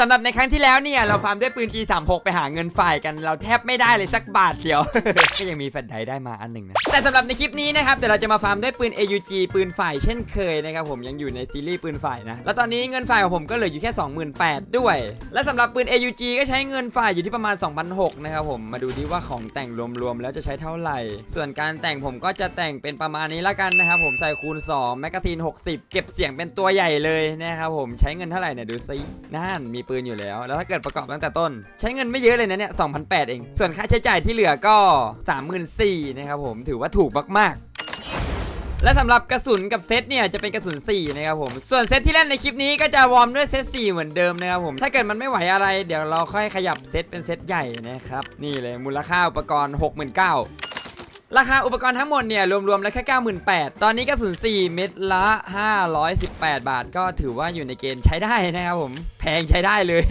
สำหรับในครั้งที่แล้วเนี่ยเราฟาร์มด้วยปืน G36 ไปหาเงินฝ่ายกันเราแทบไม่ได้เลยสักบาทเดียว ก็ยังมีแฟลชไดได้มาอันหนึ่งนะแต่สำหรับในคลิปนี้นะครับเดี๋ยวเราจะมาฟาร์มด้วยปืน AUG ปืนฝ่ายเช่นเคยนะครับผมยังอยู่ในซีรีส์ปืนฝ่ายนะแล้วตอนนี้เงินฝ่ายของผมก็เหลืออยู่แค่28,000ด้วย และสำหรับปืน AUG ก็ใช้เงินฝ่ายอยู่ที่ประมาณ2,600นะครับผมมาดูดิว่าของแต่งรวมๆแล้วจะใช้เท่าไหร่ ส่วนการแต่งผมก็จะแต่งเป็นประมาณนี้ละกันนะครับผมใส่คูณ2แมกกาซีน60 เก็บเสียงเป็นตัวใหญ่เลยนะครับผมใช้เงินเท่าไหร่เนี่ยดูซินั่นมีปืนอยู่แล้ว แล้วถ้าเกิดประกอบตั้งแต่ต้น ใช้เงินไม่เยอะเลยนะเนี่ย2,800 เอง ส่วนค่าใช้จ่ายที่เหลือก็ 34,000นะครับผมถือว่าถูกมากๆและสำหรับกระสุนกับเซตเนี่ยจะเป็นกระสุน4นะครับผม ส่วนเซตที่เล่นในคลิปนี้ก็จะวอร์มด้วยเซต4เหมือนเดิมนะครับผม ถ้าเกิดมันไม่ไหวอะไรเดี๋ยวเราค่อยขยับเซตเป็นเซตใหญ่นะครับ นี่เลยมูลค่าอุปกรณ์ 69,000ราคาอุปกรณ์ทั้งหมดเนี่ยรวมๆแล้วแค่ 98,000 ตอนนี้กระสุน4เม็ดละ 518 บาท ก็ถือว่าอยู่ในเกณฑ์ใช้ได้นะครับผม งใช้ได้เลย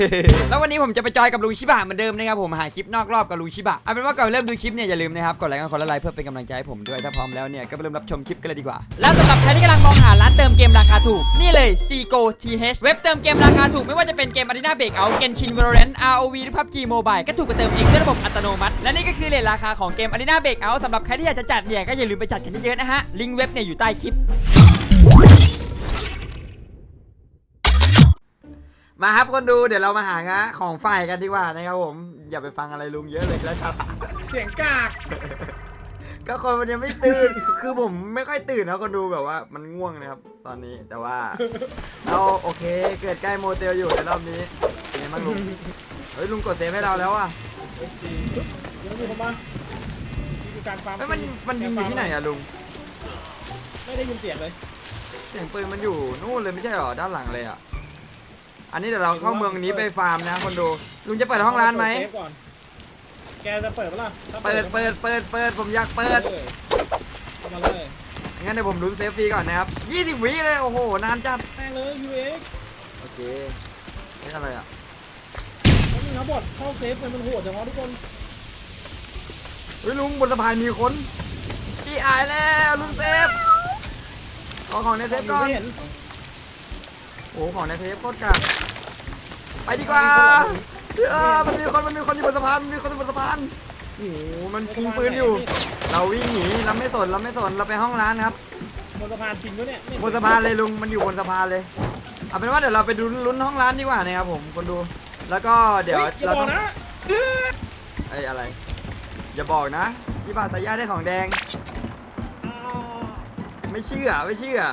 แล้ววันนี้ผมจะไปจอยกับลุงชิบะเหมือนเดิมนะครับผมหาคลิปนอกรอบกับลุงชิบะเอาเป็นว่าก่อนเริ่มดูคลิปเนี่ยอย่าลืมนะครับกดไลค์กันคนละไลค์เพื่อเป็นกำลังใจให้ผมด้วยถ้าพร้อมแล้วเนี่ยก็ไปเริ่มรับชมคลิปกันเลยดีกว่า แล้วสำหรับใครที่กำลังมองหาร้านเติมเกมราคาถูกนี่เลย Seago TH เว็บเติมเกมราคาถูกไม่ว่าจะเป็นเกม Arena Breakout Genshin Valorant ROV หรือ PUBG Mobile ก็ถูกกว่าเติมเองด้วยระบบอัตโนมัติ และนี่ก็คือเรทราคาของเกม Arena Breakout สำหรับใครที่อยากจะจัดเนี่ยก็อย่าลืมไปจัดกันเยอะๆนะฮะลิงก์เว็บเนี่ยอยู่ใต้คลิป มาครับคนดูเดี๋ยวเรามาหางะของฝ่ายกันดีกว่านะครับผมอย่าไปฟังอะไรลุงเยอะเลยแล้วครับ เสียงกาก ก็คนมันยังไม่ตื่น คือผมไม่ค่อยตื่นนะคนดูแบบว่ามันง่วงนะครับ ตอนนี้แต่ว่า เราโอเค เกิดใกล้โมเตลอยู่ในรอบนี้เป็นไงบ้างลุงเฮ้ยลุงกดเซฟให้เราแล้วอะเดี๋ยวมีคนมานี่คือการฟาร์มเฮ้ยมันมันยิงอยู่ที่ไหนอะลุงไม่ได้ยินเสียงเลย เสียงปืนมันอยู่นู่นเลยไม่ใช่หรอด้านหลังเลยอะ อันนี้เดี๋ยวเราเข้าเมืองนี้ไปฟาร์มนะคนดูลุงจะเปิดห้องร้านไหมเปิดเซฟก่อนแกจะเปิดปะล่ะถ้าเปิดเปิดเปิดเปิดผมอยากเปิดเลยเข้ามาเลยงั้นเดี๋ยวผมลุ้นเซฟฟรีก่อนนะครับ20วิเลยโอ้โหนานจัดแม่งเลย UX โอเคนี่อะไรอะแล้วนี่ครับบอดเข้าเซฟมันมันโหดจังวะทุกคนเฮ้ยลุงบนสะพานมีคนชี้อายแล้วลุงเซฟเอาของในเซฟก่อนไม่เห็นโอ้โหของในเซฟโคตรกากไปดีกว่าเออมันมีคนมันมีคนอยู่บนสะพานมันมีคนอยู่บนสะพานโอ้โหมันยิงปืนอยู่ เราวิ่งหนีเราไม่สนเราไม่สนเราไปห้องร้านครับบนสะพานจริงด้วยเนี่ยบนสะพานเลยลุงมันอยู่บนสะพานเลยเอาเป็นว่าเดี๋ยวเราไปดูลุ้นห้องร้านดีกว่านะครับผมคนดู แล้วก็เดี๋ยวฮ้อย่าเราบอต้กองนะไอ้ยอะไร อย่าบอกนะชิบะตายาได้ของแดง อ่าไม่เชื่อไม่เชื่ออ่า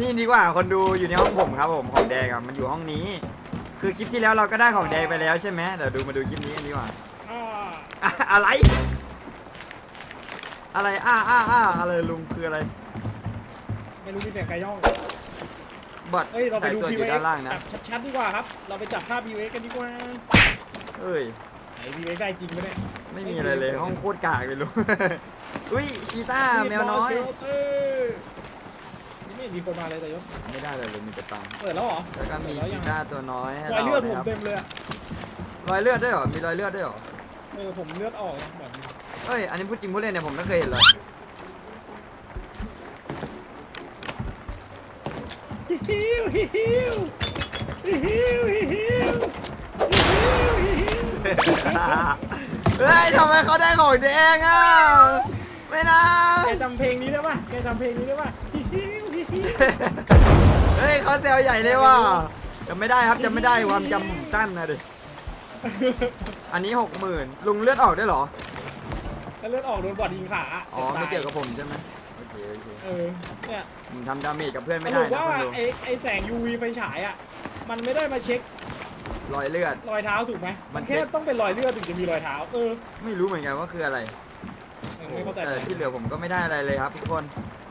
นี่ดีกว่าคนดูอยู่ในห้องผมครับผมของแดงอะมันอยู่ห้องนี้ คือคลิปที่แล้วเราก็ได้ของแดงไปแล้วใช่ไหมเดี๋ยวดูมาดูคลิปนี้กันดีกว่าอ่าอะอะไร อะไรอ้าอ้าอ้าอะไรลุงคืออะไรไม่รู้มีเสียงไก่ย่องบอทเฮ้ยเราไปใส่ดูตัวอ PVX ยู่ด้านล่างนะจับชัดๆดีกว่าครับ เราไปจับภาพ PVX กันดีกว่าเอ้ยไหน PVX ได้จริงไหมเนี่ยไม่มีอะไรเลยห้องโคตรกากเลยลุง อุ้ยชีต้าแมวน้อยเออนี่ไม่เห็นมีคนมาเลยแต่ยศไม่ได้เลยเลยมีแต่ตังค์เปิดแล้วเหรอแล้วก็มีเปิดชียังต้าตัวน้อยให้รอยเราเลือดผนะมครับเต็มเลยอะรอยเลือดด้วยเหรอ มีรอยเลือดด้วยเหรอ เออผมเลือดออกเหมือนเอ้ย อันนี้พูดจริงพูดเล่นเนี่ยผมไม่เคยเห็นเลย ฮิวฮิวฮิวฮิวฮิวฮิวเฮ้ยทำไมเขาได้ของแดงอะ ไม่นะ แกจำเพลงนี้ได้ป่ะแกจำเพลงนี้ได้ป่ะฮิวฮิวฮิว เฮ้ยเขาแซวใหญ่เลยว่ะจำไม่ได้ครับจำไม่ได้ความจำผมสั้นนะดิ อันนี้หกหมื่นลุงเลือดออกได้วยเหรอแล้วเลือดออกโดนบอดยิงขาอ๋อไม่เกี่ยวกับผมใช่ไหมโอเคโอเคเออเนี่ยผมทำดาเมจกับเพื่อนสไม่รุได้ปนะว่าคุณลุงไอไอแสง UV ไฟฉายอะ มันไม่ได้มาเช็ครอยเลือด รอยเท้าถูกไหมมันแค่เช็คต้องเป็นรอยเลือดถึงจะมีรอยเท้า เออไม่รู้เหมือนกันว่าคืออะไร เออไม่เข้าใจแต่ที่เหลือผมก็ไม่ได้อะไรเลยครับทุกคน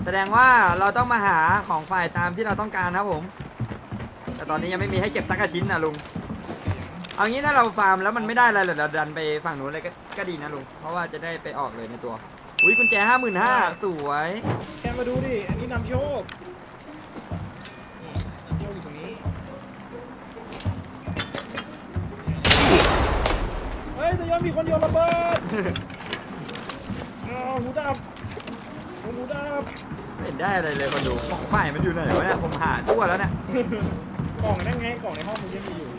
แสดงว่าเราต้องมาหาของฝ่ายตามที่เราต้องการครับผม แต่ตอนนี้ยังไม่มีให้เก็บสักกระชิ้นนะลุง เอางี้ถ้าเราฟาร์มแล้วมันไม่ได้อะไรเลยเราดันไปฝั่งนู้นเลยก็ก็ดีนะลุง เพราะว่าจะได้ไปออกเลยในตัว อุ้ยกุญแจห้าหมื่นห้าสวย แกมาดูดิ อันนี้นำโชคนี่นำโชคอยู่ตรงนี้ เฮ้ยแต่ยังมีคนโยนระเบิด อ้าวหูดับหูดับไม่ เห็นได้อะไรเลยคนดูของฝ่ายมันอยู่ไหนวะเนี่ยผมหาทั่วแล้วเนี่ยไปกล่องนั่นไงกล่องในห้องมึงยังมีอยู่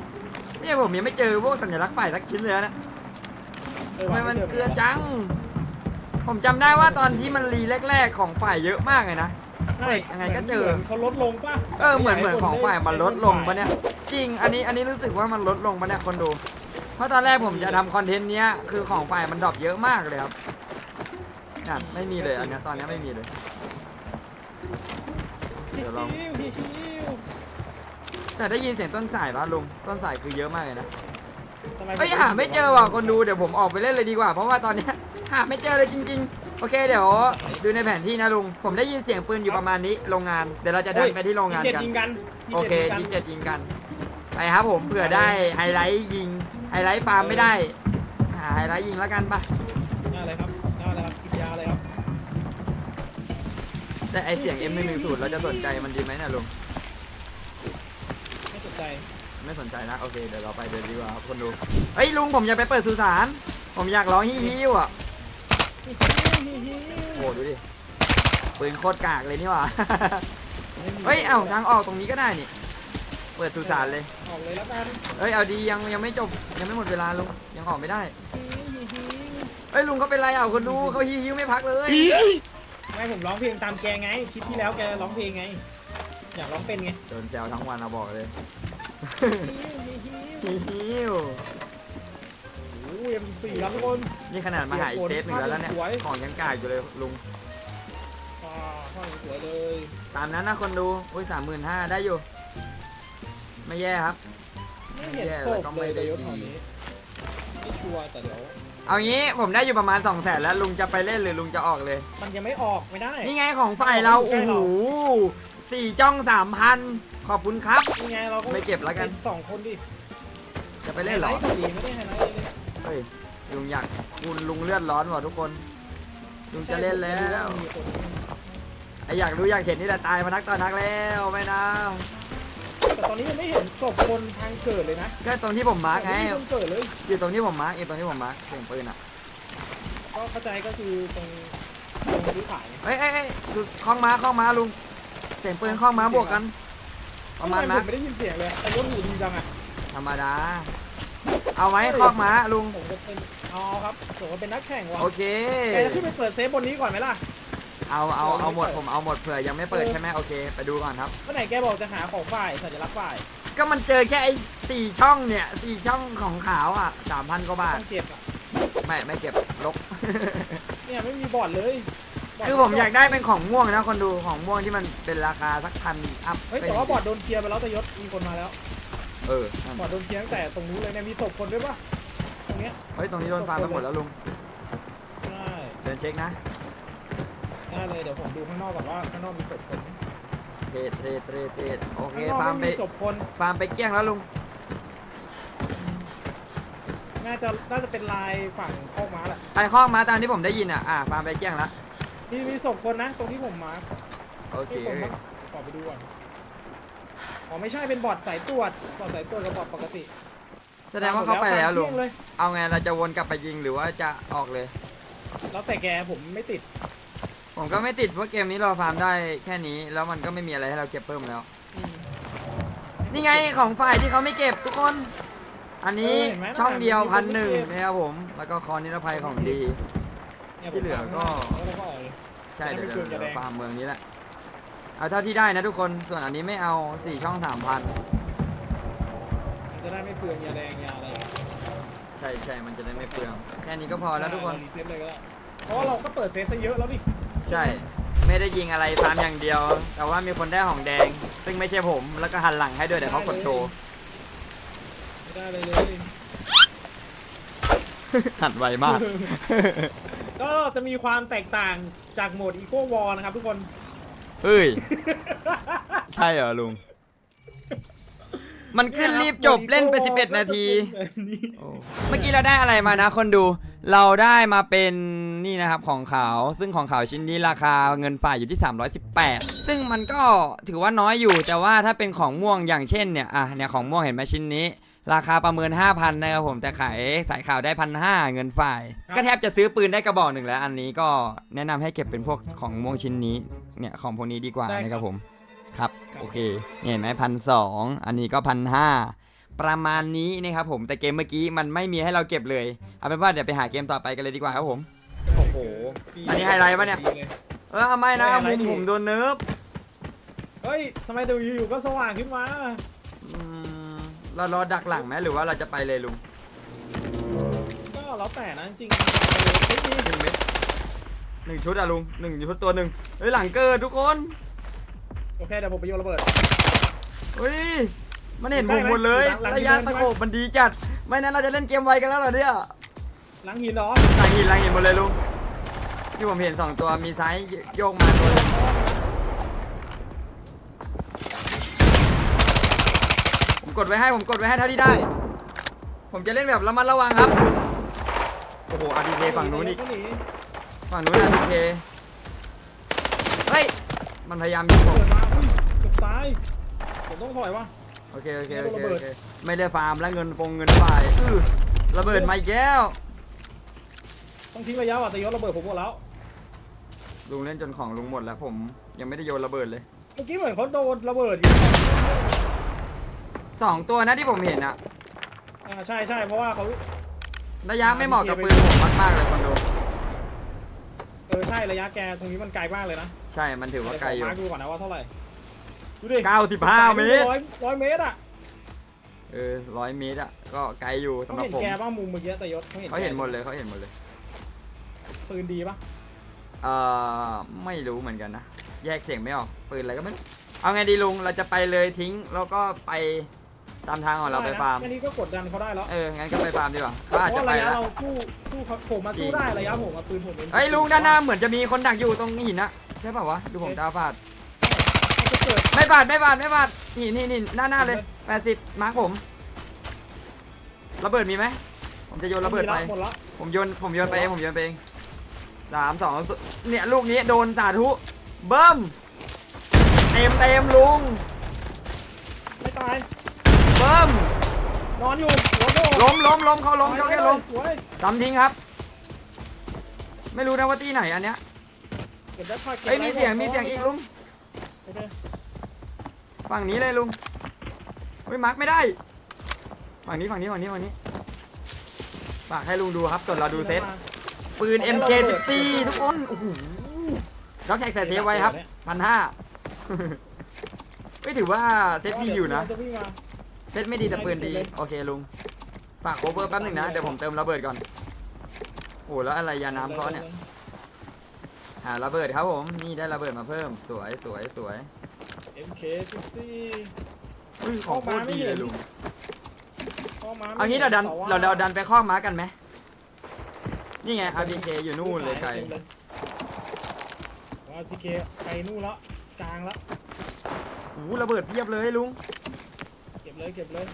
เนี่ยผมยังไม่เจอพวกสัญลักษณ์ฝ่ายสักชิ้นเลยนะเออทำไมว่ะมันจเกลือจัง ผมจำได้ว่าตอนที่มันรีแรกๆของฝ่ายเยอะมากเลยนะใช่ยังไงก็เจอหมืนเขาลดลงป่ะเออเหมือนเหมือนของฝ่ายมันลดลงปะเนี่ย จริง อันนี้อันนี้รู้สึกว่ามันลดลงปะเนี่ยคนดู เพราะตอนแรกผมจะทำคอนเทนต์เนี้ยคือของฝ่ายมันดรอปเยอะมากเลยครับนั่นไม่มีเลยอันเนี้ยตอนเนี้ยไม่มีเลย เดี๋ยวลองฮิวฮิวฮิวแต่ได้ยินเสียงต้นสายปะลุงต้นสายคือเยอะมากเลยนะทำไมเฮ้ยหาไม่เจอว่ะคนดูเดี๋ยวผมออกไปเล่นเลยดีกว่า เพราะว่าตอนเนี้ยหาไม่เจอเลยจริง ๆ โอเคเดี๋ยวดูในแผนที่นะลุงผมได้ยินเสียงปืนอยู่ประมาณนี้โรงงานเดี๋ยวเราจะดันไปที่โรงงานเจ็ดกันยิงกันโอเคยิยี่งเจ็ดยิงกันไปครับผมเผื่อได้ไฮไลท์ยิงไฮไลท์ฟาร์มไม่ได้หาไฮไลท์ยิงแล้วกันปะ แต่ไอเสียง M110 เราจะสนใจมันดีไหมเนะลุง ไม่สนใจไม่สนใจนะ โอเคเดี๋ยวเราไปเดินดีกว่าครับคนดูเฮ้ยลุงผมอยากไปเปิดสุสาน ผมอยากร้องฮิฮิวอะฮิวฮิวฮิวโอ้ดูดิปืนโคตรกากเลยนี่หว่า เฮ้ยเอ้าทางออกตรงนี้ก็ได้นี่ เปิดสุสานเลย ออกเลยแล้วกันเฮ้ยเอาดียังยังไม่จบยังไม่หมดเวลาลุงยังออกไม่ได้ฮิวฮิวฮิวเฮ้ยลุงเขาเป็นไรอะคนดูเขาฮิวฮิวไม่พักเลย ไม่ผมร้องเพลงตามแกไงคลิปที่แล้วแกร้องเพลงไง อยากร้องเป็นไงโดนแซวทั้งวันเอาบอกเลยฮิวฮิวฮิวฮิวฮิวโอ้ยมสี่ครับทุกคน นี่ขนาดมาหาอีกเซฟหนึ่งแล้วเนี่ยสวยของยังกากอยู่เลยลุงอ่าข้างสวยเลย ตามนั้นนะคนดูอุ้ยสามหมื่นห้าได้อยู่ ไม่แย่ครับ ไม่เห็นศพเลยเดี๋ยวยศแถวนี้ไม่ชัวร์แต่เดี๋ยว เอางี้ผมได้อยู่ประมาณ2องแสนแล้วลุงจะไปเล่นหรือลุงจะออกเลย มันยังไม่ออกไม่ได้ นี่ไงของฝ่ายเราใกล้โอ้โหเราสี่จ้องสามพันขอบคุณครับ นี่ไงเราก็ไม่เก็บแล้วกันสองคนดิจะไปเล่นเหรอไฮไลท์ก็ดีไม่ได้ไฮไลท์เลยเฮ้ยลุงอยากคุณลุงเลือดร้อนว่ะทุกคน ลุงจะเล่นแล้วมีคน ไออยากรู้อยากเห็นนี่แหละตายมานักต่อนักแล้วไม่นะ แต่ตอนนี้ยังไม่เห็นศพคนทางเกิดเลยนะก็ตรงที่ผมมาร์กไงม่มีคนเกิดเลย อยู่ตรงที่ผมมาร์กอยู่ตรงที่ผมมาร์กเสียงปืนอะก็เข้าใจก็คือตรงตรงซื้อขายไงเฮ้ยเอ้ยเอ้ยดูคล้องม้าคล้องม้าลุงเสียงปืนคล้องม้าบวกกัน ประมาณทำไผนั้นไม่ได้ยินเสียงเลยแต่ยศหูดีจังอะธรรมดา เอาไหมคล้องม้าลุงผมจะเป็นเอาครับผมก็เป็นนักแข่งว่ะโอเค แกจะขึ้นไปเปิดเซฟบนนี้ก่อนไหมล่ะ เอาเอาเอาหมดผมเอาหมดเผื่อยังไม่เปิดใช่ไหมโอเค ไปดูก่อนครับ เมื่อไหร่แกบอกจะหาของฝ่ายสัญลักษณ์ฝ่ายก็มันเจอแค่ไอ้สี่ช่องเนี่ยสี่ช่องของขาวอะสามพันกว่าบาทต้องเก็บอะไม่ไม่เก็บลก เนี่ยไม่มีบอร์ดเลยบร์ดคือผมอยากได้เป็นของม่วงนะคนดูของม่วงที่มันเป็นราคาสักพันอัพเฮ้ยแต่ว่าบอร์ดโดนเคลียร์ไปแล้วแต่ยศมีคนมาแล้ว เออนั่นบอร์ดโดนเคลียร์ตั้งแต่ตรงนู้นเลยเนี่ยมีศพคนด้วยปะตรงเนี้ยเฮ้ยตรงนี้โดนฟาร์มไปหมดแล้วลุงใช่เดินเช็คนะ ได้เลยเดี๋ยวผมดูข้างนอกก่อนว่าข้างนอกมีศพคนไหมเทรดเทรดเทรดเทรดโอเคข้างนอกฟาร์มไม่ไปมีศพคนฟาร์มไปเกลี้ยงแล้วลุง น่าจะน่าจะเป็นลายฝั่งข้อกม้าแหละไปข้องมาตามที่ผมได้ยินอะ อะฟาร์มไปเกลี้ยงแล้วมีมีศพคนนะตรงที่ผมมาร์คโอเค ที่ผมมาขอไปดูก่อนอ๋อไม่ใช่เป็นบอร์ดสายตรวจบอร์ดสายตรวจกับบอร์ดปกติแสดงว่าเขาไปแล้วลุงเที่ยเลยเอาไงเราจะวนกลับไปยิงหรือว่าจะออกเลย แล้วแต่แกผมไม่ติด ผมก็ไม่ติดเพราะเกมนี้เราฟาร์มได้แค่นี้แล้วมันก็ไม่มีอะไรให้เราเก็บเพิ่มแล้วอืมนี่ไงของฝ่ายที่เขาไม่เก็บทุกคน อันนี้เออเห็นไหมช่องเดียวมันมีคพันนไม่หนึ่งเก็บ นะครับผม แล้วก็คอนิรภัยของดีนี่ยที่เหลือก็ผมแล้วก็ออกเลย ใช่ไม่เดี๋ยวเกินเดี๋ยวจะแดงฟาร์มเมืองนี้แหละ เอาเท่าที่ได้นะทุกคน ส่วนอันนี้ไม่เอาสี่ช่องสามพันมันจะได้ไม่เปลืองยาแดงยาอะไรใช่ใช่มันจะได้ไม่เปลือง แค่นี้ก็พอแล้วทุกคนเรารีเซ็ตเลยก็ได้เพราะว่าเราก็เปิดเซฟซะเยอะแล้วนี่ ใช่ ไม่ได้ยิงอะไรฟาร์มอย่างเดียว แต่ว่ามีคนได้ของแดง ซึ่งไม่ใช่ผมแล้วก็หันหลังให้ด้วยเดี๋ยวเขากดโชว์ไม่ได้เลยเลยหันไวมาก ก็จะมีความแตกต่างจากโหมด Eco War นะครับทุกคนเฮ้ย ใช่เหรอลุง มันขึ้นรีบจบเล่นไป 11 นาที เมื่อกี้เราได้อะไรมานะคนดู เราได้มาเป็น นี่นะครับของขาว ซึ่งของขาวชิ้นนี้ราคาเงินฝ่ายอยู่ที่ 318 ซึ่งมันก็ถือว่าน้อยอยู่แต่ว่าถ้าเป็นของม่วงอย่างเช่นเนี่ยอะเนี่ยของม่วงเห็นไหมชิ้นนี้ ราคาประเมิน 5,000นะครับผมแต่ขายสายขาวได้พันห้าเงินฝ่าย ก็แทบจะซื้อปืนได้กระบอกหนึ่งแล้ว อันนี้ก็แนะนำให้เก็บเป็นพวกของม่วงชิ้นนี้เนี่ยของพวกนี้ดีกว่านะครับผม ครับโอเคนี่เห็นไหมพันสองอันนี้ก็พันห้าประมาณนี้นะครับผมแต่เกมเมื่อกี้มันไม่มีให้เราเก็บเลย เอาเป็นว่าเดี๋ยวไปหาเกมต่อไปกันเลยดีกว่าครับผม โอ้โหอันนี้ไฮไลท์ปะเนี่ย เออเอาไม่นะไม่มุอะไรมดิผมโดนเนิร์ฟเฮ้ยทำไมเดี๋ยวอยู่ๆก็สว่างขึ้นมา อืมเรารอดักหลังไหมหรือว่าเราจะไปเลยลุงก็แล้วแต่นะจริงๆไม่มีหนึ่งเม็ดหนึ่งชุดอะลุงหนึ่งชุดตัวหนึ่งเฮ้ยหลังเกิดทุกคนโอเคเดี๋ยวผมไปโยนระเบิด เฮ้ยมันเห็นใกล้ผมไหมหมดเลยหลังระยะหลังสโคปมันดีจัด ไม่นั้นเราจะเล่นเกมไวกันแล้วเหรอเนี่ยหลังหินเหรอหลังหินหลังหินหมดเลยลุง ที่ผมเห็นสองตัวมีซ้ายโยกมาตัวหนึงผมกดไว้ให้ผมกดไว้ให้เท่าที่ได้ ผมจะเล่นแบบระมัดระวังครับ โอ้โหอาร์ดีเคฝั่งนู้นอีกก็หนีฝั่งนู้นอาร์ดีเคเฮ้ย มันพยายามยิงผมเปิดมาอุ้ยเกือบตาย ผมต้องถอยวะ โอเคโอเคโอเคระเบิโอดเคไม่ได้ฟาร์มแล้วเงินฟงเงินฝ่ายอื้อระเบิดมาอีกแล้ว ต้องทิ้งระยะว่ะแต่ยศระเบิดผมหมดแล้ว ลุงเล่นจนของลุงหมดแล้วผมยังไม่ได้โยนระเบิดเลย เมื่อกี้เหมือนเขาโดนระเบิดอยู่สองตัวนะที่ผมเห็นอะอ่าใช่ใช่เพราะว่าเขาระยะไม่เหมาะกับปืนผมมากๆเลยคอนโดเออใช่ระยะแกตรงนี้มันไกลมากเลยนะใช่ มันถือว่าไกลอยู่เดี๋วขมาร์คดูก่อนนะว่าเท่าไหร่ดูดิ95 เมตร ร้อยร้อยเมตรอะเออร้อยเมตรอะก็ไกลอยู่เขาสำหรับเห็นผม แกบ้างมุมเมื่อกี้แต่ยศเขาเห็นเขาเห็นหมดแกเลยเขาเห็นหมดเลย ปืนดีปะ เอ่อไม่รู้เหมือนกันนะ แยกเสียงไม่ออกปืนอะไรก็ไม่รู้เอาไงดีลุงเราจะไปเลยทิ้งแล้วก็ไปตามทางของเราไปฟาร์มแค่นี้ก็กดดันเขาได้แล้ว เออ งั้นก็ไปฟาร์มดีกว่าเขาเพอาจราะจะว่าไประยะแล้ว เราสู้สู้เขาผมมาสู้ได้ระยะผมมาปืนผมเป็นเฮ้ยลุงด้านหน้าเหมือนจะมีคนดักอยู่ตรงหินนะใช่ป่าววะดูผมตาฝาด เขาจะเกิด ไม่บาดไม่บาดไม่บาดหินหินหินหน้าหน้าเลยแปดสิบมาร์คผมระเบิดมีไหมผมจะโยนระเบิดไป หมดแล้วผมโยนผมโยนไปเองผมโยนไปเอง สามสองเนี่ยลูกนี้โดนสาธุเบิ้มเต็มเต็มลุงไม่ตาย เบิ้มนอนอยู่หัวโดนล้มล้มล้มเขาล้มเขาแค่ล้มสวยจำทิ้งครับ ไม่รู้นะว่าที่ไหนอันเนี้ยเก็บได้ค่อยเก็บเอ้ยมีเสียงมีเสียงอีกลุงโอเคฝั่งนี้เลยลุงเฮ้ยมาร์คไม่ได้ฝั่งนี้ฝั่งนี้ฝั่งนี้ฝั่งนี้ฝากให้ลุงดูครับส่วนเราดูเซต ปืน MK14 ทุกคนโอ้โหล็อกแท็กใส่เทปไว้ครับพันห้าไม่ถือว่าเซตดีอยู่นะจะวิ่งมาเซตไม่ดีแต่ปืนดี โอเคลุง ฝากโอเวอร์แป๊บหนึงนะ เดี๋ยวผมเติมระเบิดก่อน โอ้แล้วอะไรยาน้ำเขาเนี่ย หาระเบิดครับผม นี่ได้ระเบิดมาเพิ่ม สวยสวยสวยเอ็มเคซิซี่อุ้ยของโคตรดีเลยลุงเข้ามาเอางี้เราดันเราเราดันไปข้อม้ากันไหม นี่ไง RBK อยู่นู่นเลยไกลว่าพีเคไกลนู่นแล้วกลางแล้วโอ้โหระเบิดเพียบเลยลุง เก็บเลยเก็บเลย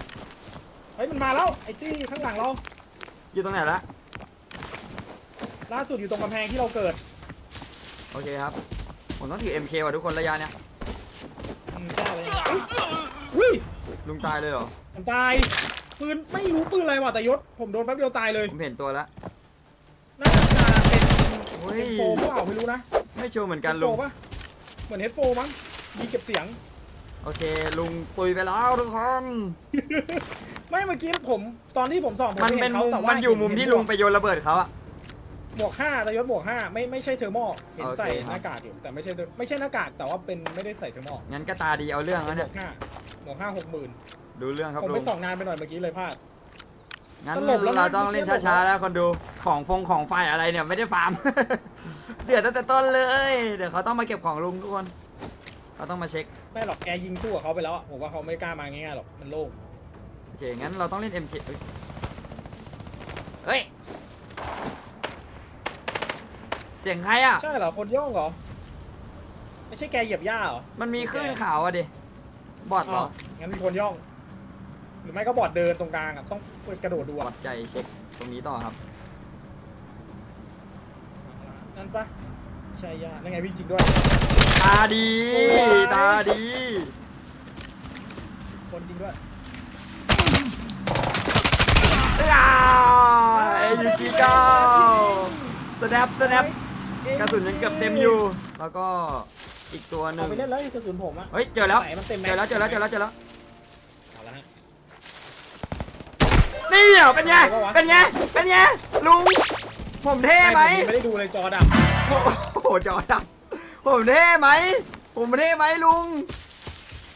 เฮ้ยมันมาแล้วไอ้ตี้ข้างหลังเรา อยู่ตรงไหนละ ล่าสุดอยู่ตรงกำแพงที่เราเกิดโอเคครับ ผมต้องถือ MK ว่ะทุกคนระยะเนี้ยอืมใช่เลยอุ้ยลุงตายเลยเหรอ ผมตายปืนไม่รู้ปืนอะไรว่ะแต่ยศผมโดนแป๊บเดียวตายเลย ผมเห็นตัวแล้วน่าจะเป็น เฮ้ยเฮดโฟมเปล่าไม่รู้นะไม่ชัวร์เหมือนกันเฮดลุโฟงปะเหมือนเฮดโฟมั้งมีเก็บเสียง โอเค ลุงตุยไปแล้วทุกคน ไม่เมื่อกี้ผมตอนที่ผมส่องผมมันไห็เป็นขามุมแต่ว่ามันอยู่มุมเห็ที่เห็ลุงไปโยนระเบิดเขาอะ หมวกห้าแต่ยศหมวกห้าไม่ไม่ใช่เทอร์โมเห็นโอเคใส่ครับ หน้ากากอยู่แต่ไม่ใช่ไม่ใช่หน้ากากแต่ว่าเป็นไม่ได้ใส่เทอร์โมงั้นก็ตาดีเอาเรื่องหมแล้วเนี่วย กห้าหมวกห้าหกหมื่นดูเรื่องครับผมลุไปง ส่องนานไปหน่อยเมื่อกี้เลยพลาด งั้นตลบแล้วนะเราต้องเล่นช้าๆแล้วคนดูของฟงของไฟอะไรเนี่ยไม่ได้ฟาร์ม เดือดตั้งแต่ต้นเลย เดี๋ยวเขาต้องมาเก็บของลุงทุกคนเขาต้องมาเช็คไม่หรอกแกยิงสู้กับเขาไปแล้วอะผมว่าเขาไม่กล้ามาง่ายๆหรอกมันโล่งโอเคงั้นเราต้องเล่น MK เอ้ยเฮ้ยเสียงใครอะ ใช่เหรอคนย่องเหรอไม่ใช่แกเหยียบหญ้าเหรอมันมีคลื่นขาวอะดิบอดเหรองั้นมีคนย่อง หรือไม่ก็บอดเดินตรงกลางอะต้อง กระโดดดูวัอะดใจเช็คตรงนี้ต่อครับ นั่นปะใช่หญ้านั่นไงวิ่งจริงด้วย ตาดีโอ้ยตาดี คนจริงด้วย อ้าวเอยูจีเก้าสแนปสแนปกระสุนยังเกือบเต็มอยู่ แล้วก็อีกตัวหนึ่เอางไปเล่นเลยกระสุนผมอะเฮ้ยเจอแล้ว ไหนมันเต็มแม็เจกอแล้วเจอแล้วเจอแล้วเจอแล้ว เอาละฮะ นี่เหรอเป็นไงเอาวะเป็นไง เป็นไง ลุง ผมเท่ไหม ไม่ได้ดูเลยจอดับโอ้โห จอดับ ผมเท่ไหม ผมเท่ไหมลุง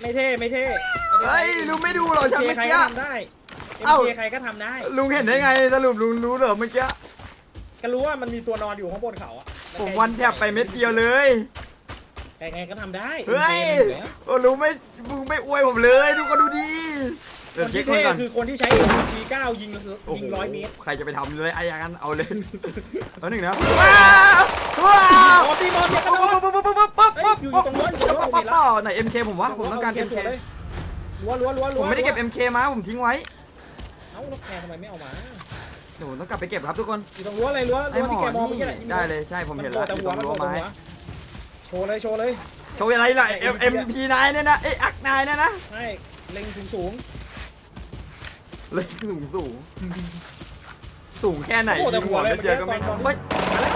ไม่เท่ ไม่เท่เฮ้ย ลุงไม่ดูเหรอฉันเจเมื่อใครกี้ก็ทำได้เอ็เอ้ามเใครก็ทำได้ ลุงเห็นได้ไง สรุปลุงรู้เหรอเมื่อกี้ก็รู้ว่ามันมีตัวนอนอยู่ข้างบนเขาอะผมวันแทบไปเม็ดเดียวเลยใครๆก็ทำได้ เฮ้ยอ็มเคมันอยู่แล้วโอ้ลุงไม่ลุงไม่อวยผมเลยทุกคนดูดิค เดี๋ยวนเช็คที่คนเท่ก่อน คือคนที่ใช้ AUG 9ยิงโอ้ยิโหงร้อยเมตรใครจะไปทำเลยไอ้ยังงั้นเอาเลยเอาหนึ่งนะว้าวว้าวมอตีมอตีกระโดด ปุ๊บปุ๊บปุ๊บปุ๊บปุ๊บเฮ้ยอยู่อยู่ตรงนู้นอยู่ตรงนู้นปุ๊บปุ๊บไหน MK ผมวะผมต้องการ MK เลยล้วล้วล้วผมไม่ได้เก็บ MK มาผมทิ้งไว้เอ้าแล้วแกทำไมไม่เอามา เดี๋ยวผมต้องกลับไปเก็บครับทุกคนอยู่ตรงรั้วอะไรรั้วไอ้รั้วหมที่อแกมองเมื่อนี่กี้แหละได้เลยใช่ผมเห็นแล้วแต่อยู่หัตวรงมันรั้วโผล่แต่ไม้หัวโชว์เลยโชว์เลยโชว์อะไรล่ะไอ้ M MK MP นายเนี่ยนะเอ้ยอักนายเนี่ยนะใช่เล็งสูงสูง เล็กสูงสูงสูงแค่ไหนโอ้แต่ยิงหัวหัวเลยไม่เจอก็ไม่ตอนตอน เฮ้ยมาแล้ว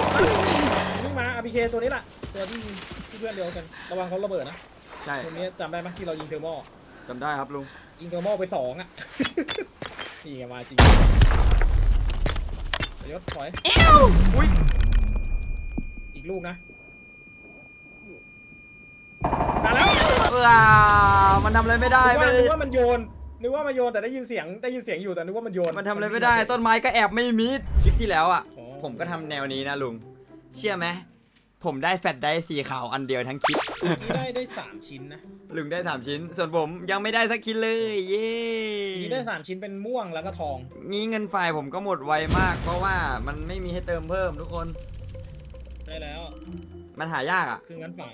วิ่งมา RPK ตัวนี้แหละตัวที่ที่เพื่อนเดียวกันระวังเขาระเบิดนะใช่ตัวนี้จำได้ไหมที่เรายิงเทอร์โมจำได้ครับลุงยิงเทอร์โมไปสองอะ นี่ไงมาจริงยศถอยอุ้ยอีกลูกนะมาแล้วว้าวมันทำอะไรไม่ได้นึกไม่ว่าได้นึกว่ามันโยน นึกว่ามันโยนแต่ได้ยินเสียงได้ยินเสียงอยู่แต่นึกว่ามันโยนมันทำอะไรไม่ได้ ต้นไม้ก็แอบไม่มิดคลิปที่แล้วอะอ๋อผมก็ทำแนวนี้นะลุง เชื่อไหมผมได้แฟลชได้สีขาวอันเดียวทั้งคลิป นี่ได้ได้สามชิ้นนะลุงได้สามชิ้น ส่วนผมยังไม่ได้สักชิ้นเลย เย้นี่ได้สามชิ้นเป็นม่วงแล้วก็ทอง งี้เงินไฟล์ผมก็หมดไวมาก เพราะว่ามันไม่มีให้เติมเพิ่มทุกคน ได้แล้ว มันหายากอะ คืองั้นฝ่าย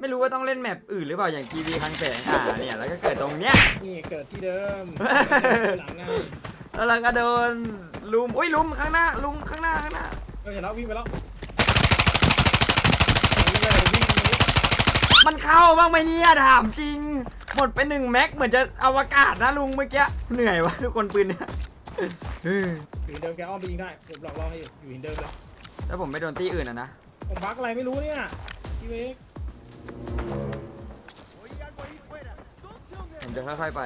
ไม่รู้ว่าต้องเล่นแมปอื่นหรือเปล่าอย่างทีวีคลังแสงอ่าเนี่ยแล้วก็เกิดตรงเนี้ย นี่เกิดที่เดิมหลังง่ายแล้วเราก็โดนลุมอุ้ยลุมข้างหน้าลุมข้างหน้าข้างหน้าเราเห็นแล้ววิ่งไปแล้ววิ่งเลยวิ่งเลยมันเข้าบ้างไหมเนี่ยถามจริง หมดไปหนึ่งแม็กเหมือนจะอวกาศนะลุงเมื่อกี้เหนื่อยวะทุกคนปืนเนี่ยเอออยู่หินเดิมแกอ้อมไปยิงได้ผมหลอกล่อให้อยู่อยู่หินเดิมเลยแล้วผมไม่โดนตีอื่นอะนะผมบักอะไรไม่รู้เนี่ยพี่เวก ผมจะค่อยๆไป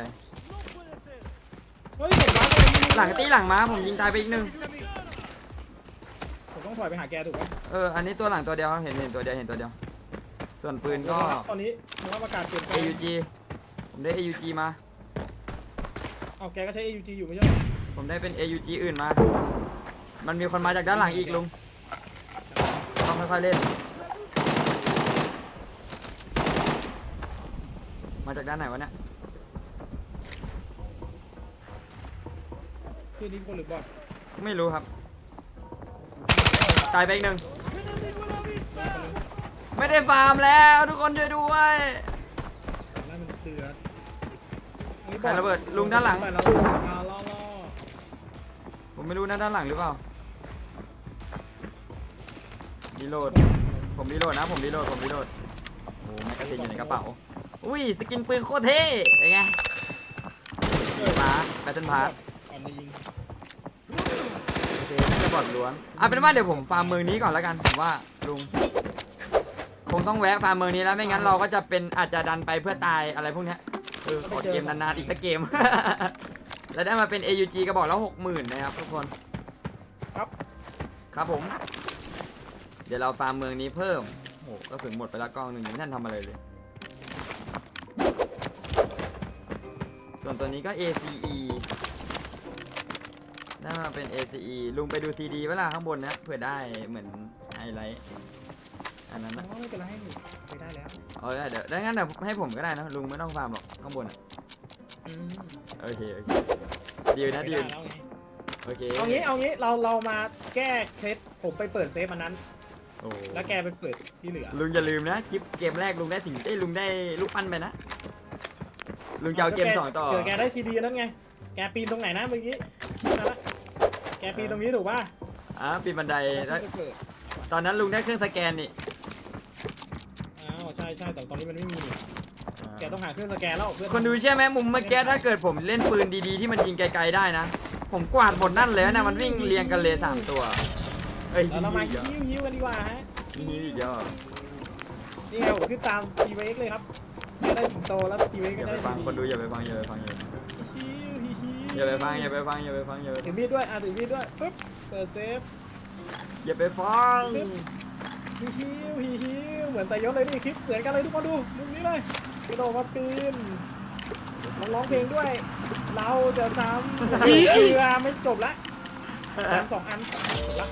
เฮ้ยผมบักอะไรไม่รู้หลังตีหลังมาผมยิงตายไปอีกหนึ่งผมต้องถอยไปหาแกถูกไหมเออ อันนี้ตัวหลังตัวเดียวเห็นเห็นตัวเดียวเห็นตัวเดียว ส่วนปืนก็ ตอนนี้สภาพอากาศเปลี่ยนแปลง AUG ผมได้ AUG มา เอาแกก็ใช้ AUG อยู่ไม่ใช่เหรอผมได้เป็น AUG อื่นมา มันมีคนมาจากด้านหลังอีกลุง ต้องค่อยๆเล่น มาจากด้านไหนวะเนี่ยคือนี่คนหรือบอทไม่รู้ครับ ตายไปอีกหนึ่งไม่ได้ฟาร์มแล้วทุกคนช่วยด้วยนั่นมันเตือนอันนี้ใครระเบิดลุงด้านหลังไปแล้วเอาล่อล่อผมไม่รู้นะด้านหลังหรือเปล่ารีโหลดผมรีโหลดนะผมรีโหลดผมรีโหลดโอ้แมกกาซีนอยู่ในกระเป๋า อุ้ยสกินปืนโคตรเท่เป็นไงฟ้าแบตเทิลพาร์ทก่อนจะยิงโอเคน่าจะบอดล้วนอะเป็นว่าเดี๋ยวผมฟาร์มเมืองนี้ก่อนแล้วกันผมว่าลุงคงต้องแวะฟาร์มเมืองนี้แล้วไม่งั้นเราก็จะเป็นอาจจะดันไปเพื่อตายอะไรพวกเนี้ยเออขอเกมนานๆอีกสักเกม แล้วได้มาเป็น AUG กระบอกแล้วหกหมื่นนะครับทุกคนครับครับผม เดี๋ยวเราฟาร์มเมืองนี้เพิ่มโอ้ก็ถึงหมดไปละกองหนึ่งยังไม่ทันทำอะไรเลย ส่วนตัวนี้ก็ ACE ได้มาเป็น ACE ลุงไปดู CD เวลาข้างบนนะเผื่อได้เหมือนไฮไลท์อันนั้นอ๋อนะไม่เป็นไรไปได้แล้วเอาได้เดี๋ยวได้งั้นเดี๋ยวให้ผมก็ได้นะลุงไม่ต้องฟาร์มหรอกข้างบนอะอืมโอเคโอเคดีลนะไปดีได้ลแล้วไงโอเคเอางี้เอางี้เราเรามาแก้เคล็ดผมไปเปิดเซฟอันนั้นโอ้แล้วแกไปเปิดที่เหลือลุงอย่าลืมนะคลิปเกมแรกลุงได้สิ่งเอ้ยลุงได้ลูกปั้นไปนะ ลุงจะเอาเกมสองต่อเผื่อแกได้ซีดีนั่นไง แกปีนตรงไหนนะเมื่อกี้นั่นละแกปีนตรงนี้ถูกป่ะอะปีนบันไดแล้แล้ววไปเปิดตอนนั้นลุงได้เครื่องสแกนนี่อ้าวใช่ใช่แต่ตอนนี้มันไม่มีนี่แกต้องหาเครื่องสแกนแล้วเพื่อนคนดูเชื่อไหมมุมเมื่อกี้ถ้าเกิดผมเล่นปืนดีๆที่มันยิงไกลๆได้นะ ผมกวาดหมดนั่นเลยนะมันวิ่งเรียงกันเลยสามตัว เอ้ยแล้วเรามายิงยิ้วยิ้วกันดีกว่าฮะอีกเยอะนี่ไงผมขึ้นตามทีเวกเลยครับก็ ได้สิงโตแล้วทีเวกอก็ย่าได้ไปฟังคนดูอย่าไปฟังอย่าไปฟังอย่าไปฟังฮิวฮิวฮิวอย่าไปฟังอย่าไปฟังอย่าไปฟังอย่าไปถือมีดด้วยอะถือมีดด้วยปึ๊บเปิดเซฟอย่าไปฟังฮิวฮิวฮิวฮิวเหมือนแต่ยศเลยนี่คลิปเหมือนกันเลยทุกคนดูมุมนี้เลยกระโดดมาปีนร้องร้องเพลงด้วย เราจะทำเรือไม่จบละทำสองอันจบละ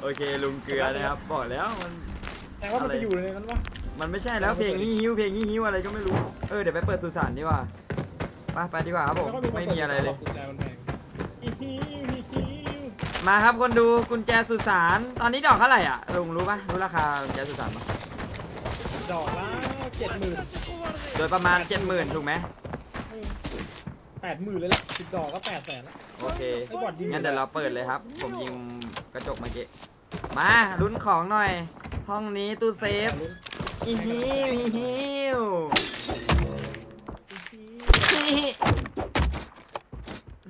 โอเคลุงเกลือนะครับบอกแล้วมันแต่ว่ามันไปอยู่ในนั้นวะ มันไม่ใช่แล้วเพลงนี้ฮิวเพลงนี้ฮิวอะไรก็ไม่รู้ เออเดี๋ยวไปเปิดสุสานดีกว่าไปไปดีกว่าครับผมแล้วก็ไม่มีอะไรเลยกุญแจมันแพงฮิวฮิวฮิวฮิวมาครับคนดูกุญแจสุสาน ตอนนี้ดอกเท่าไหร่อะลุงรู้ปะรู้ราคากุญแจสุสานปะดอกละเจ็ดหมื่นโดยประมาณ70,000ถูกไหมแปดหมื่นเลยแหละสิบดอกก็แปดแสนละโอเคไอ้บอดยิงงั้นเดี๋ยวเราเปิดเลยครับ ผมยิงกระจกเมื่อกี้ มาลุ้นของหน่อย ห้องนี้ตู้เซฟ อีฮิวอีฮิว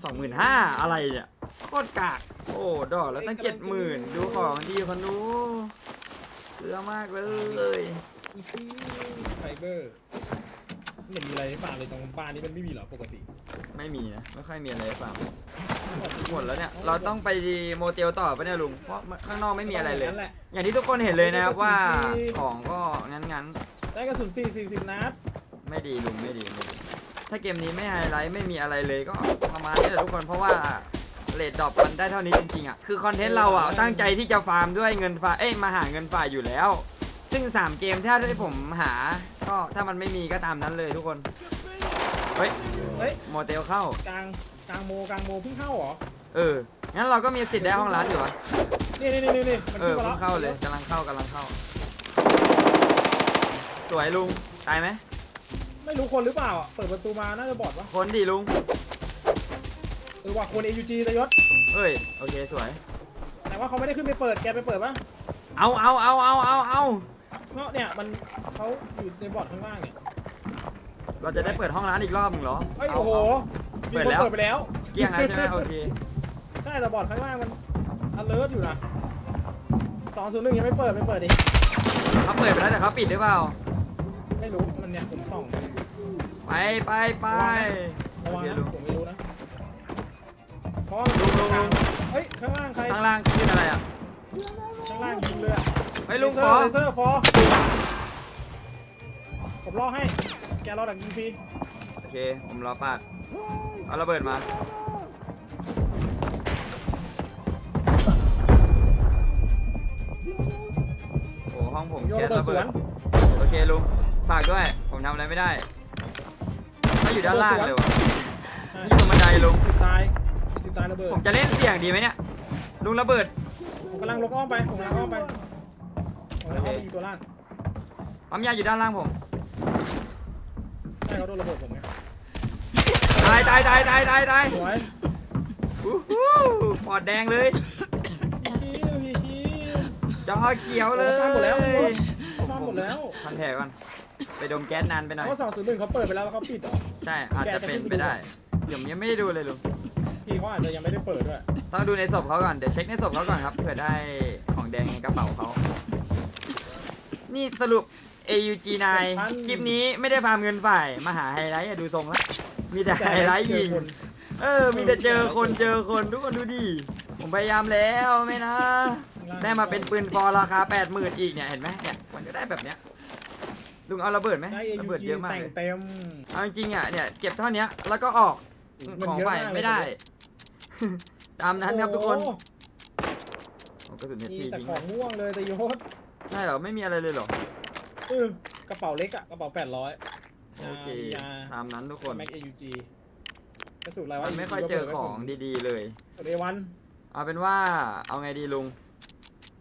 สองหมื่นห้าอะไรเนี่ย โคตรกาก โอ้ดอกแล้วตั้งเจ็ดหมื่นดูของดีคนดูเกลือมากเลยไฟเบอร์ ม่เห็นมีอะไรในป่าเลยตรงป่านี้มันไม่มีเหรอปกติไม่มีนะไม่ค่อยมีอะไรให้ฟังหมดแล้วเนี่ยเราต้องไปดีโมเตลต่อปะเนี่ยลุงเพราะข้างนอกไม่มีอะไรเลย นั่นแหละ อย่างที่ทุกคนเห็นเลยนะครับว่าที่ของก็งั้นๆได้กระสุน4 40นัดไม่ดีลุงไม่ดีไม่ดีถ้าเกมนี้ไม่ไฮไลท์ไม่มีอะไรเลยก็ประมาณนี้แหละทุกคนเพราะว่าเลดดรอปมันได้เท่านี้จริงๆอะคือคอนเทนต์เราอะตั้งใจที่จะฟาร์มด้วยเงินฝ่ายเอ้ยมาหาเงินฝ่ายอยู่แล้ว ซึ่ง 3 เกมถ้าได้ผมหา ก็ถ้ามันไม่มีก็ตามนั้นเลยทุกคน เฮ้ยเฮ้ยโมเตลเข้า กลางกลางโมกลางโมเพิ่งเข้าเหรอเออ งั้นเราก็มีสิทธิ์ได้ห้องร้านอยู่วะนี่นี่นี่นี่มันเออขึ้นมาเพิ่งเข้าเลยกำลังเข้ากำลังเข้า สวยลุง ตายไหม ไม่รู้คนหรือเปล่าอะเปิดประตูมาน่าจะบอดวะคนดีลุง เออว่าคน AUG ตะยศเอ้ย โอเคสวย แต่ว่าเขาไม่ได้ขึ้นไปเปิดแกไปเปิดปะเอาเอาเอาเอาเอาเอา เพราะเนี่ยมันเขาอยู่ในบอร์ดข้างล่างเนี่ยเราจะได้เปิดห้องร้านอีกรอบหนึ่งเหรอเฮ้ยาโอ้โหามีเปิดคนแล้วเปิดไปแล้ว เกลี้ยงแล้วใช่ไหมโอเคใช่แต่บอร์ดข้างล่างมัน alert อยู่นะสองศูนย์หนึ่งยังไม่เปิดไม่เปิดดิเขาเปิดไปแล้วแต่เขาปิดหรือเปล่า ไม่รู้มันเนี่ยผมส่องไปไปไประโอวังเคนะลุงผมไม่รู้นะเพราะลุงลุงลุงเฮ้ยข้างล่างใครข้างล่างขึ้นอะไรอะข้างล่างยิงเลยอะ เฮ้ยลุงเลขเซออร์เลเซอร์ฟอร์ผมรอให้ แกรอดักยิงฟรีโอเค ผมรอปาด เอาระเบิดมา โอ้ห้องผมโยนแก๊สระเบิดระสเบิวด น โอเคลุงฝากด้วย ผมทำอะไรไม่ได้เขาอยู่ด้านล่างเลยวะใช่อยู่ตรงบันไดลุง สิบตายสิบตายระเบิดผมจะเล่นเสี่ยงดีไหมเนี่ย ลุงระเบิด ผมกำลังลกอ้อมไป ผมกำลังอ้อมไป ผมกำลังอ้อมไปยิงตัวล่างปั๊มยาอยู่ด้านล่างผมใช่เขาโดนระเบิดผมไงตายตายตายตายตายตายสวยอู้หูปอดแดงเลยฮิวฮิวฮิวจอเขียวเลยโอ้ฟังหมดแล้วผมฟังหมดแล้ว พันแผลก่อนไปดมแก๊สนานไปหน่อยเพราะสองศูนย์หนึ่งเขาเปิดไปแล้วแล้วเขาปิดเหรอ ใช่อาจจะเป็นไปได้เดี๋ยวยังไม่ได้ดูเลยลุงทีเขาอาจจะยังไม่ได้เปิดด้วยต้องดูในศพเขาก่อนเดี๋ยวเช็คในศพเขาก่อนครับเผื่อได้ของแดงในกระเป๋าเขา นี่สรุป AUG 9 คลิปนี้ไม่ได้ฟาร์มเงินฝ่าย มาหาไฮไลท์อะดูทรงแล้วมีแต่ไฮไลท์ยิง เออ มีแต่เจอคนเจอคนทุกคนดูดิ ผมพยายามแล้วไม่นะ ได้มาเป็นปืนฟอร์ราคา 80,000 อีกเนี่ย เห็นไหมเนี่ยมันก็ได้แบบเนี้ยลุงเอาระเบิดไหมได้ระเบิด AUG เยอะมากแต่งเลยเต็ม เอาจริงๆอะเนี่ยเก็บเท่าเนี้ยแล้วก็ออกมันของเยอะฝ่ายมากเลย ไม่ได้ ตามนั้นครับทุกคนโอ้โอ้กระสุนเน็ตมีทีแต่ทิ้งของม่วงเลยแต่โยศ ได้เหรอ ไม่มีอะไรเลยเหรอ เออกระเป๋าเล็กอะกระเป๋าแปดร้อยโอเคยาตามนั้นทุกคนแม็กเอยูจีกระสุนอะไรวะมันไม่ค่อยเจอของดีๆเลยเดวัน เอาเป็นว่าเอาไงดีลุง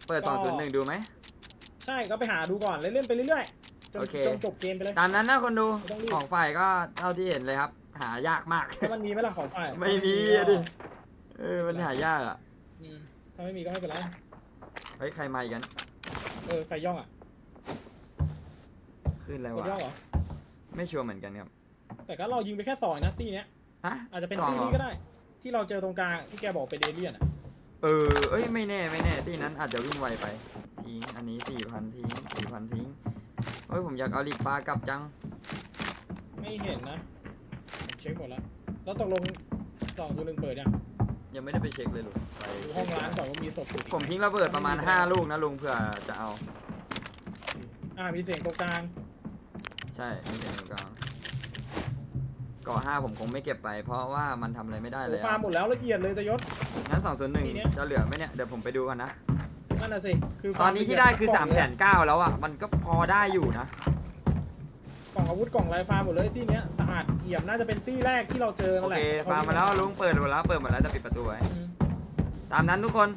เปิดก็201ดูไหม ใช่ก็ไปหาดูก่อนเล่นๆไปเรื่อยๆจนโอเคจนจบเกมไปเลย ตามนั้นนะคนดูไม่ต้องรีบของฝ่ายก็เท่าที่เห็นเลยครับ หายากมากถ้ามันมีไหมล่ะของฝ่าย ไม่มีอะดิ เออ มันหายากอะอืมถ้าไม่มีก็ไม่เป็นไร เฮ้ย ใครมาอีกกัน เออใครย่องอะขึ้นอะไรคนย่องวะเหรอ ไม่ชัวร์เหมือนกันครับแต่ก็เรายิงไปแค่สองนะตีเนี้ย ฮะอาจจะเป็นสองตีเหรอนี้ก็ได้ ที่เราเจอตรงกลางที่แกบอกเป็นเอเลี่ยนอะ เออเอ้ยไม่แน่ไม่แน่ที่นั้นอาจจะวิ่งไวไปทิ้งอันนี้สี่พันทิ้งสี่พันทิ้งเฮ้ยผมอยากเอาลีกปลากลับจังไม่เห็นนะผมเช็คหมดแล้ว แล้วตกลงสองตัวหนึ่งเปิดยัง ยังไม่ได้ไปเช็คเลยลุงไปดูห้องร้านก่อนว่ามีศพอยู่ผมทิ้งระเบิดประมาณ 5 ลูกนะลุงเผื่อจะเอา อ่ามีเสียงตรงกลางใช่มีเสียงตรงกลางเกาะห้าผมคงไม่เก็บไป เพราะว่ามันทำอะไรไม่ได้โอ้แล้วฟาร์มหมดแล้วละเอียดเลยตะยศ งั้นสองส่วนหนึ่งทีเนี้ย จะเหลือไหมเนี่ยเดี๋ยวผมไปดูกันนะ นั่นน่ะสิ คือตอนนี้ที่ได้คือ3ามแสนเก้าแล้วอะมันก็พอได้อยู่นะก ล่องอาวุธกล่องลายฟาร์มหมดเลยที่เนี้ยสะอาดเอี่ยมน่าจะเป็นที่แรกที่เราเจอโอนั่นแหเคละฟาร์มมาแล้วลุงเปิดหมดแล้วเปิดหมดแล้วจะปิดประตูไว้อืมตามนั้นทุกคน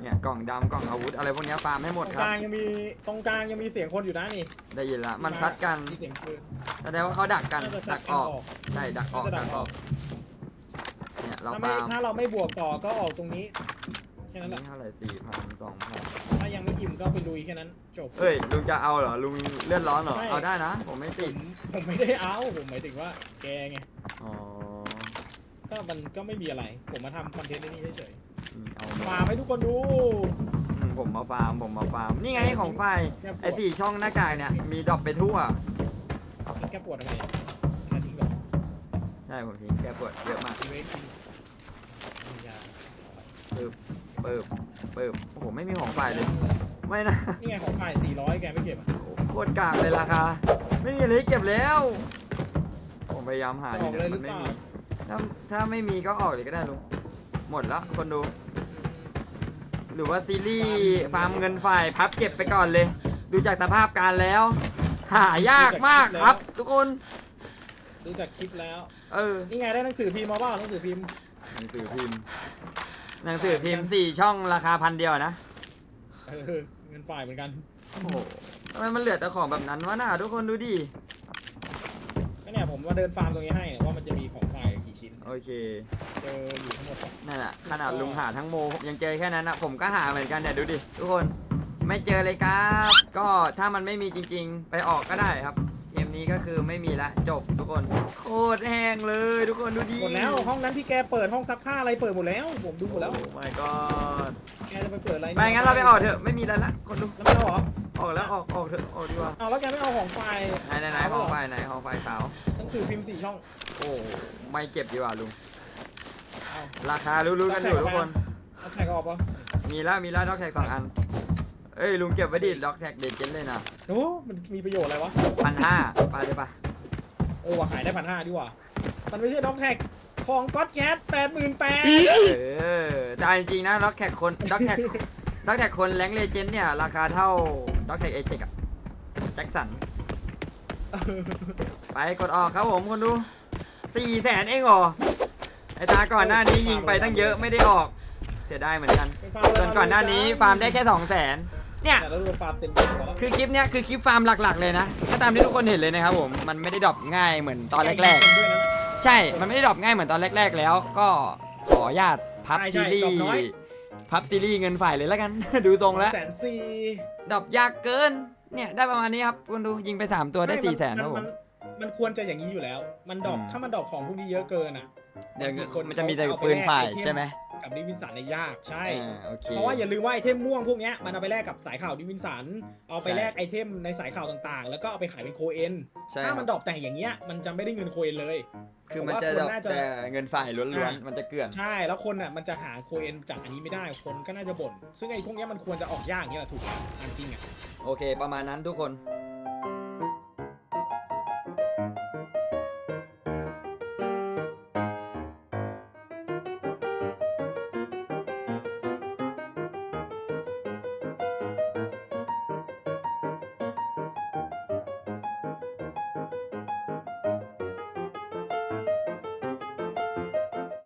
เนี่ยกล่องดำกล่องอาวุธอะไรพวกเนี้ยฟาร์มให้หตมรดงคกรับ ลางยังมีตรงกลางยังมีเสียงคนอยู่นะนี่ได้ยินละมันพัดกันมีเสียงปืนแสดงว่าเขาดักกันน่าจะดักออกใช่ดักออกน่าจะดักออกเนี่ยเราถ้าไม่ฟาร์มถ้าเราไม่บวกต่อก็ออกตรงนี้ แค่อันั้นนแหละนี้เท่าไหร่สี่พันสองพันถ้ายังไม่อิ่มก็ไปลุยแค่นั้นจบเอ้ยลุงจะเอาเหรอลุงเลื่อนร้อนเหรอไม่ เอาได้นะผมไม่ผติดมผมไม่ได้เอาผมหมายถึงว่าแกไงอ๋อก็มันก็ไม่มีอะไร ผมมาทำคอนเทนต์ในนี้เฉยอืมเอาๆฟาร์มให้ทุกคนดูอืมผมมาฟาร์มผมมาฟาร์มนี่ไงของไฟแค่ปวดไอ้สี่ช่องหน้ากากเนี่ยมีดรอปไปทั่วแค่ปวดทำไมแค่ทิ้งก่อนใช่ผมทิ้งแกปวดเยอะมากทิ้งไว้กินมียาเปิบ เปิบเปิบโอ้โหไม่มีของไฟเลย ไม่นะนี่ไงของฝ่าย400 แกไม่เก็บอะโคตรกากเลยราคา ไม่มีอะไรให้เก็บแล้ว ผมพยายามหาจะออยู่อกเลเนี่ยยหมัรืนอไม่เปล่ามีถ้าถ้าไม่มีก็ออกเลยก็ได้ลุงหมดแล้วคนดู หรือว่าซีรีส์ฟาร์มเงินฝ่ายพับเก็บไปก่อนเลย ดูจากสภาพการแล้ว หายากมากครับ ทุกคน ดูจากคลิปแล้ว เออ นี่ไงได้หนังสือพิมพ์มาบ้างหนังสือพิมพ์หนังสือพิมพ์ หนังสือพิมพ์สี่ช่องราคาพันเดียวนะเออเงินฝ่ายเหมือนกันโอ้โหทำไมมันเหลือแต่ของแบบนั้นวะน่ะทุกคนดูดิก็เนี่ยผมมาเดินฟาร์มตรงนี้ให้เนี่ยว่ามันจะมีของฝ่ายกี่ชิ้นโอเคเจออยู่ทั้งหมดสองนั่นแหละขนาดลุงหาทั้งโมผมยังเจอแค่นั้นนะผมก็หาเหมือนกันเนี่ยดูดิทุกคนไม่เจอเลยครับ ก็ถ้ามันไม่มีจริง ๆ ไปออกก็ได้ครับเก มนี้ก็คือไม่มีละจบทุกคนโคตรแห้งเลยทุกคนดูดิหมดแล้วห้องนั้นที่แกเปิดห้องซักผ้าอะไรเปิดหมดแล้วผมดูหมดแล้วโอ้ my god แกจะไปเปิดอะไรไปงั้นเราไปออกเถอะไม่มีอะไรละคนดูแล้วไม่เอาเหรอออกแล้วออกออกเถอะออกดีกว่าเอาแล้วแกไม่เอาของฝ่ายไหนไหนไหนห้องไฟไหนห้องไฟขาวหนังสือพิมพ์สี่ช่อง โอ้ไม่เก็บดีกว่าลุงเอาราคารู้ๆกันอยู่ทุกคนเอาแท็กออกปะมีแล้วมีแล้วด็อกแท็กสองอัน เอ้ยลุงเก็บไว้ดิด็อกแท็กเด็ดเจนเลยนะโอ้มันมีประโยชน์อะไรวะ พันห้าไปเลยปะเออว่าขายได้พันห้าดีกว่า มันไม่ใช่ด็อกแท็กของก๊อตแคทแปดหมื่นแปดเออแต่เอาจริงๆนะด็อกแท็กคนด็อกแท็กด็อกแท็กคนแรงเลเจนด์เนี่ย ราคาเท่าด็อกแท็กเอเจกอะแจ็คสัน ไปกดออกครับผมคนดูสี่แสนเองเหรอไอตาก่อนหน้านี้ยิงไปตั้งเยอะไม่ได้ออก เสียดายเหมือนกันส่วนก่อนหน้านี้ฟาร์มได้แค่สองแสน เนี่ย แต่แล้วดูฟาร์มเต็มที่แล้วคือคลิปเนี้ยคือคลิปฟาร์มหลักๆเลยนะถ้าตามที่ทุกคนเห็นเลยนะครับผมมันไม่ได้ดรอปง่ายเหมือนตอนแรกด้วยนะๆใช่ มันไม่ได้ดรอปง่ายเหมือนตอนแรก ๆ แล้ว ก็ขออนุญาตพับใช่ซีใช่รีดรอปส์น้อยพับซีรีส์เงินฝ่ายเลยแล้วกัน ดูทรงแล้วแสนสี่ดรอปยากเกิน เนี่ยได้ประมาณนี้ครับคุณดูยิงไป 3 ตัวได้4ี่แสนครับผม มันควรจะอย่างนี้อยู่แล้ว มันดรอปอืม ถ้ามันดรอปของพวกนี้เยอะเกินอะ เดี๋ยวคนมันจะมีแต่เอาไปปืนฝ่ายแลกไอเทมใช่ไหม กับดิวินสันในยยากใช่ อ่าโอเคเพราะว่าอย่าลืมว่าไอเทมม่วงพวกเนี้ยมันเอาไปแลกกับสายข่าวดิวินสัน เอาไปใช่แลกไอเทมในสายข่าวต่างๆ แล้วก็เอาไปขายเป็นโคเอนใช่ถ้าคมัรันบดรอปแต่อย่างเงี้ยมันจะไม่ได้เงินโคเอนเลย คือมันจะผมดรอว่าปคนน่าจะ แต่เงินฝ่ายล้วนอ่าๆมันจะเกลื่อน ใช่แล้วคนอะมันจะหาโคเอนจากอันนี้ไม่ได้คนก็น่าจะบ่นซึ่งไอ้พวกเนี้ยมันควรจะออกยากอย่างเงี้ยแหละถูกจริงๆอะ โอเค ประมาณนั้นทุกคน